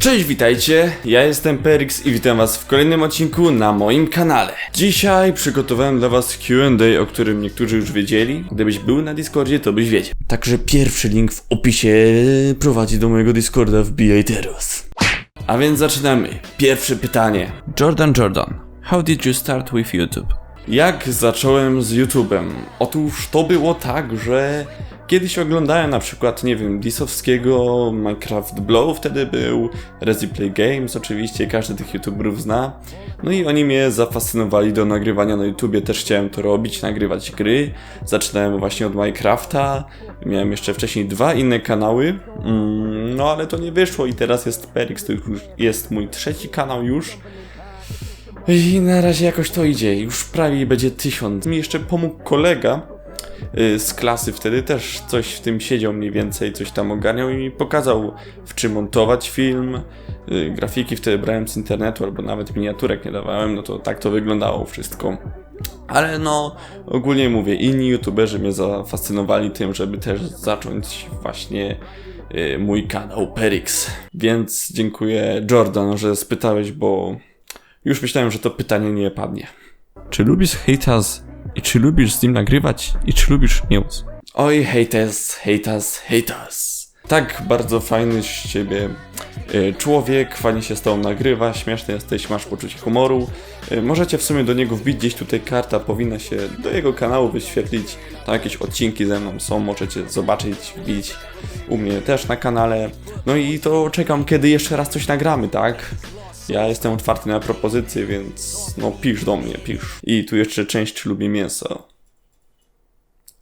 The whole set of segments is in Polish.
Cześć, witajcie, ja jestem Perix i witam was w kolejnym odcinku na moim kanale. Dzisiaj przygotowałem dla was Q&A, o którym niektórzy już wiedzieli. Gdybyś był na Discordzie, to byś wiedział. Także pierwszy link w opisie prowadzi do mojego Discorda, wbijaj teraz. A więc zaczynamy. Pierwsze pytanie. Jordan Jordan, how did you start with YouTube? Jak zacząłem z YouTube'em? Otóż to było tak, że kiedyś oglądałem na przykład, nie wiem, Disowskiego, Minecraft Blow wtedy był, Reziplay Games oczywiście, każdy tych YouTuberów zna. No i oni mnie zafascynowali do nagrywania na YouTubie, też chciałem to robić, nagrywać gry. Zaczynałem właśnie od Minecrafta, miałem jeszcze wcześniej dwa inne kanały, mm, no ale to nie wyszło i teraz jest Perix, to już jest mój trzeci kanał już. I na razie jakoś to idzie, już prawie będzie tysiąc. Mi jeszcze pomógł kolega z klasy, wtedy też coś w tym siedział mniej więcej, coś tam ogarniał i mi pokazał w czym montować film. Y, Grafiki wtedy brałem z internetu, albo nawet miniaturek nie dawałem, no to tak to wyglądało wszystko. Ale no, ogólnie mówię, inni youtuberzy mnie zafascynowali tym, żeby też zacząć właśnie y, mój kanał Perix. Więc dziękuję Jordan, że spytałeś, bo już myślałem, że to pytanie nie padnie. Czy lubisz haters i czy lubisz z nim nagrywać i czy lubisz news? Oj, haters, haters, haters. Tak bardzo fajny z ciebie y, człowiek, fajnie się z tobą nagrywa, śmieszny jesteś, masz poczucie humoru. Y, Możecie w sumie do niego wbić gdzieś tutaj karta, powinna się do jego kanału wyświetlić. Tam jakieś odcinki ze mną są, możecie zobaczyć, wbić u mnie też na kanale. No i to czekam, kiedy jeszcze raz coś nagramy, tak? Ja jestem otwarty na propozycje, więc no pisz do mnie, pisz. I tu jeszcze część czy lubię mięso.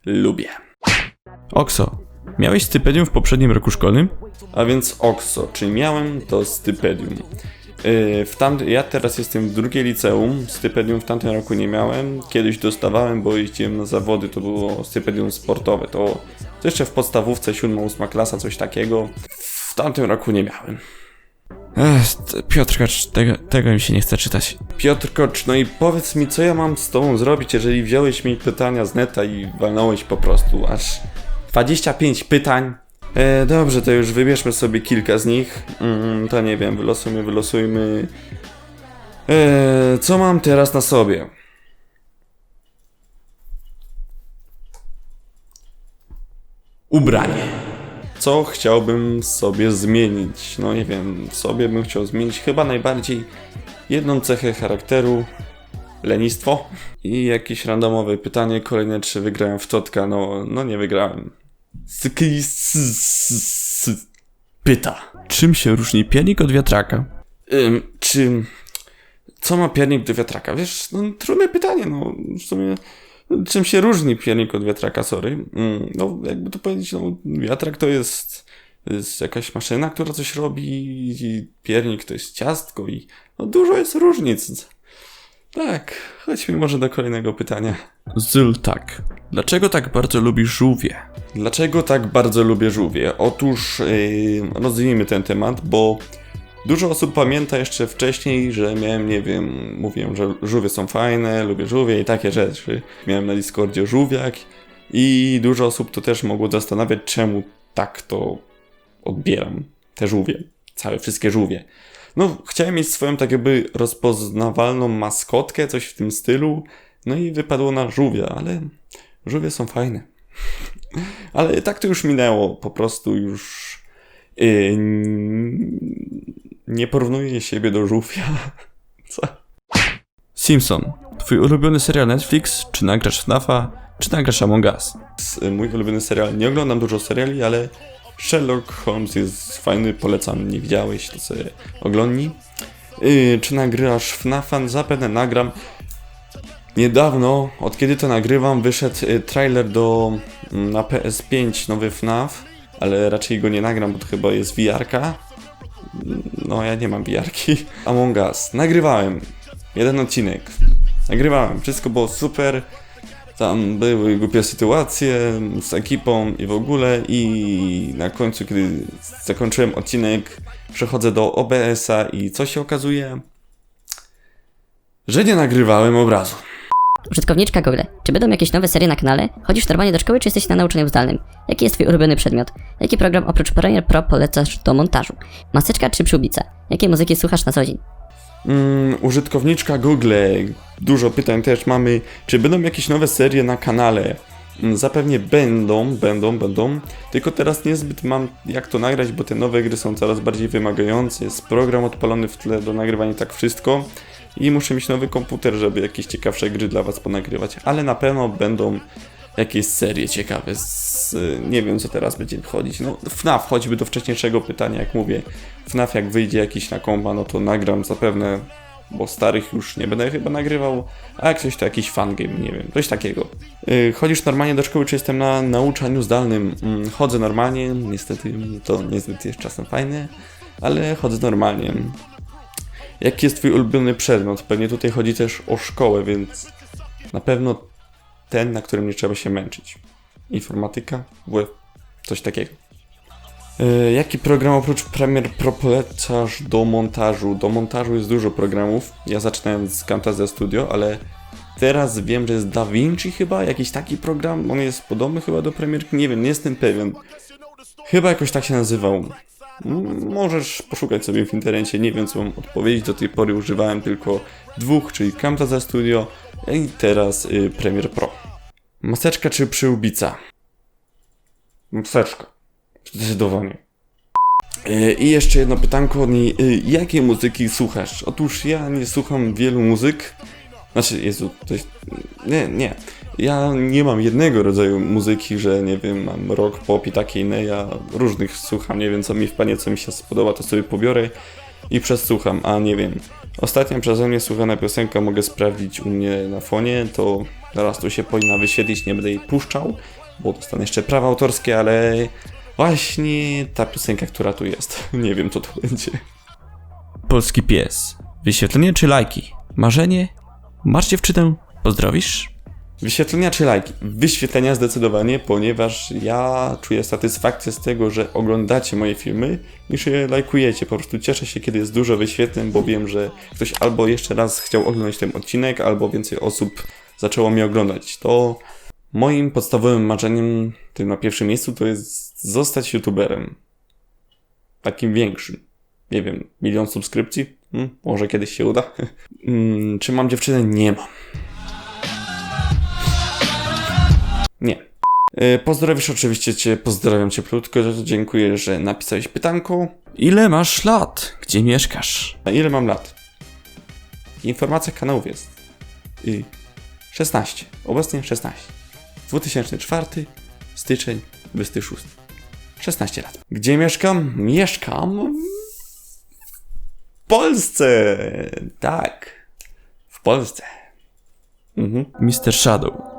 Lubię. Okso, miałeś stypendium w poprzednim roku szkolnym? A więc OXO, czyli miałem to stypendium. Yy, W tam, ja teraz jestem w drugiej liceum, stypendium w tamtym roku nie miałem. Kiedyś dostawałem, bo jeździłem na zawody, to było stypendium sportowe. To, to jeszcze w podstawówce, 7-8 klasa, coś takiego. W tamtym roku nie miałem. Ech, t- Piotrkacz, tego, tego mi się nie chce czytać. Piotr Kocz, no i powiedz mi, co ja mam z tobą zrobić, jeżeli wziąłeś mi pytania z neta i walnąłeś po prostu aż 25 pytań? E, dobrze, to już wybierzmy sobie kilka z nich. Mm, to nie wiem, wylosujmy, wylosujmy. E, co mam teraz na sobie? Ubranie. Co chciałbym sobie zmienić? No nie wiem, sobie bym chciał zmienić chyba najbardziej jedną cechę charakteru lenistwo i jakieś randomowe pytanie kolejne czy wygrałem w Totka no, no nie wygrałem pyta Czym się różni pianik od wiatraka? Ym, czy co ma piernik do wiatraka? Wiesz, no trudne pytanie, no w sumie czym się różni piernik od wiatraka, sorry. Ym, no jakby to powiedzieć, no wiatrak to jest, jest jakaś maszyna, która coś robi i piernik to jest ciastko i no dużo jest różnic. Tak, chodźmy może do kolejnego pytania. Zyltak. Dlaczego tak bardzo lubisz żółwie? Dlaczego tak bardzo lubię żółwie? Otóż yy, rozwijmy ten temat, bo dużo osób pamięta jeszcze wcześniej, że miałem, nie wiem, mówiłem, że żółwie są fajne, lubię żółwie i takie rzeczy. Miałem na Discordzie żółwiak i dużo osób to też mogło zastanawiać, czemu tak to odbieram, te żółwie, całe, wszystkie żółwie. No, chciałem mieć swoją tak jakby rozpoznawalną maskotkę, coś w tym stylu, no i wypadło na żółwia, ale żółwie są fajne. Ale tak to już minęło, po prostu już yy, nie porównuję siebie do żółwia. Co? Simpson. Twój ulubiony serial Netflix? Czy nagrasz FNAFa? Czy nagrasz Among Us? S- Mój ulubiony serial. Nie oglądam dużo seriali, ale Sherlock Holmes jest fajny, polecam. Nie widziałeś, to sobie oglądnij. Yy, czy nagrasz FNAFa? Zapewne nagram. Niedawno, od kiedy to nagrywam, wyszedł y, trailer do mm, na PS5 nowy FNAF, ale raczej go nie nagram, bo to chyba jest VR-ka. No, ja nie mam VR-ki. Among Us. Nagrywałem. Jeden odcinek. Nagrywałem. Wszystko było super. Tam były głupie sytuacje z ekipą i w ogóle. I na końcu, kiedy zakończyłem odcinek, przechodzę do OBS-a i co się okazuje? Że nie nagrywałem obrazu. Użytkowniczka Google. Czy będą jakieś nowe serie na kanale? Chodzisz normalnie do szkoły, czy jesteś na nauczaniu zdalnym? Jaki jest twój ulubiony przedmiot? Jaki program oprócz Premiere Pro polecasz do montażu? Maseczka czy przyłbica? Jakie muzyki słuchasz na co dzień? Mm, użytkowniczka Google. Dużo pytań też mamy. Czy będą jakieś nowe serie na kanale? Mm, Zapewnie będą, będą, będą. Tylko teraz niezbyt mam jak to nagrać, bo te nowe gry są coraz bardziej wymagające. Jest program odpalony w tle do nagrywania tak wszystko. I muszę mieć nowy komputer, żeby jakieś ciekawsze gry dla Was ponagrywać. Ale na pewno będą jakieś serie ciekawe. Z, nie wiem, co teraz będzie wchodzić. No, FNAF, choćby do wcześniejszego pytania, jak mówię. FNAF, jak wyjdzie jakiś na kompa, no to nagram zapewne, bo starych już nie będę chyba nagrywał. A jak coś, to jakiś fangame, nie wiem, coś takiego. Yy, chodzisz normalnie do szkoły, czy jestem na nauczaniu zdalnym? Mm, chodzę normalnie, niestety to niezbyt jest czasem fajne, ale chodzę normalnie. Jaki jest Twój ulubiony przedmiot? Pewnie tutaj chodzi też o szkołę, więc na pewno ten, na którym nie trzeba się męczyć. Informatyka, WF, coś takiego. E, jaki program oprócz Premiere Pro polecasz do montażu? Do montażu jest dużo programów. Ja zaczynałem z Camtasia Studio, ale teraz wiem, że jest DaVinci chyba, jakiś taki program. On jest podobny chyba do Premiere, nie wiem, nie jestem pewien. Chyba jakoś tak się nazywał. Mm, Możesz poszukać sobie w internecie, nie wiem co mam odpowiedzieć. Do tej pory używałem tylko dwóch, czyli Camtasia Studio i teraz y, Premiere Pro. Maseczka czy przyłbica? Maseczka. Zdecydowanie. Y, I jeszcze jedno pytanko od niej. Y, Jakie muzyki słuchasz? Otóż ja nie słucham wielu muzyk. Znaczy, Jezu, to jest... Nie, nie. Ja nie mam jednego rodzaju muzyki, że nie wiem, mam rock, pop i takie inne. Ja różnych słucham, nie wiem co mi wpadnie, co mi się spodoba, to sobie pobiorę i przesłucham, a nie wiem. Ostatnia przeze mnie słuchana piosenka mogę sprawdzić u mnie na fonie, to zaraz tu się powinna wyświetlić, nie będę jej puszczał, bo dostanę jeszcze prawa autorskie, ale właśnie ta piosenka, która tu jest. Nie wiem co to będzie. Polski pies. Wyświetlenie czy lajki? Marzenie? Masz dziewczynę? Pozdrowisz? Wyświetlenia czy lajki? Wyświetlenia zdecydowanie, ponieważ ja czuję satysfakcję z tego, że oglądacie moje filmy niż je lajkujecie. Po prostu cieszę się, kiedy jest dużo wyświetleń, bo wiem, że ktoś albo jeszcze raz chciał oglądać ten odcinek, albo więcej osób zaczęło mnie oglądać. To moim podstawowym marzeniem, tym na pierwszym miejscu, to jest zostać youtuberem. Takim większym. Nie wiem, milion subskrypcji? Hmm, może kiedyś się uda. Hmm, czy mam dziewczynę? Nie mam. Nie. E, Pozdrowisz oczywiście Cię, pozdrawiam Cieplutko, dziękuję, że napisałeś pytanko. Ile masz lat? Gdzie mieszkasz? A ile mam lat? Informacja kanałów jest. Y, 16. Obecnie 16. 2004 styczeń 26. 16 lat. Gdzie mieszkam? Mieszkam w Polsce. Tak. W Polsce. Mhm. Mr. Shadow.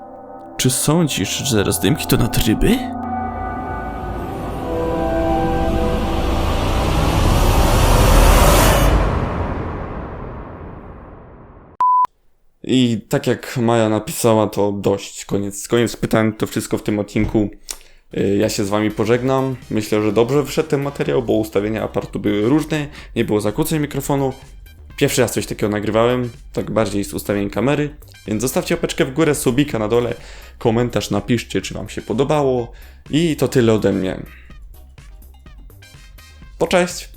Czy sądzisz, że rozdymki to nadryby? I tak jak Maja napisała, to dość. Koniec, koniec pytań, to wszystko w tym odcinku. Y, Ja się z wami pożegnam. Myślę, że dobrze wyszedł ten materiał, bo ustawienia aparatu były różne, nie było zakłóceń mikrofonu. Pierwszy raz coś takiego nagrywałem, tak bardziej z ustawieniem kamery, więc zostawcie opeczkę w górę, subika na dole, komentarz napiszcie, czy wam się podobało i to tyle ode mnie. To cześć!